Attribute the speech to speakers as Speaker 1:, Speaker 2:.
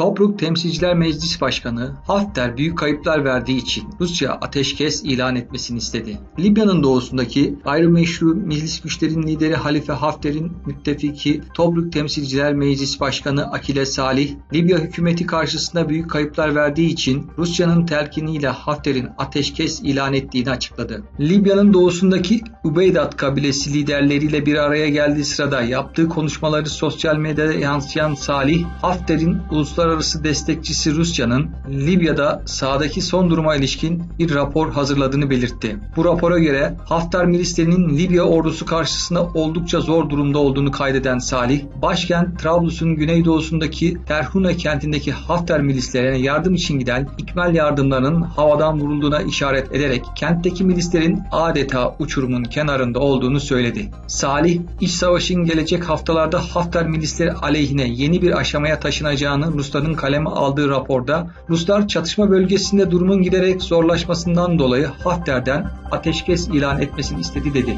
Speaker 1: Tobruk Temsilciler Meclis Başkanı Hafter büyük kayıplar verdiği için Rusya ateşkes ilan etmesini istedi. Libya'nın doğusundaki gayrimeşru milis güçlerin lideri Halife Hafter'in müttefiki Tobruk Temsilciler Meclis Başkanı Akile Salih, Libya hükümeti karşısında büyük kayıplar verdiği için Rusya'nın telkiniyle Hafter'in ateşkes ilan ettiğini açıkladı. Libya'nın doğusundaki Ubeydat kabilesi liderleriyle bir araya geldiği sırada yaptığı konuşmaları sosyal medyada yansıyan Salih, Hafter'in uluslararası destekçisi Rusya'nın Libya'da sahadaki son duruma ilişkin bir rapor hazırladığını belirtti. Bu rapora göre Hafter milislerinin Libya ordusu karşısında oldukça zor durumda olduğunu kaydeden Salih, başkent Trablus'un güneydoğusundaki Terhune kentindeki Hafter milislerine yardım için giden ikmal yardımlarının havadan vurulduğuna işaret ederek kentteki milislerin adeta uçurumun kenarında olduğunu söyledi. Salih, iç savaşın gelecek haftalarda Hafter milisleri aleyhine yeni bir aşamaya taşınacağını Rusların kaleme aldığı raporda, Ruslar çatışma bölgesinde durumun giderek zorlaşmasından dolayı Hafter'den ateşkes ilan etmesini istedi dedi.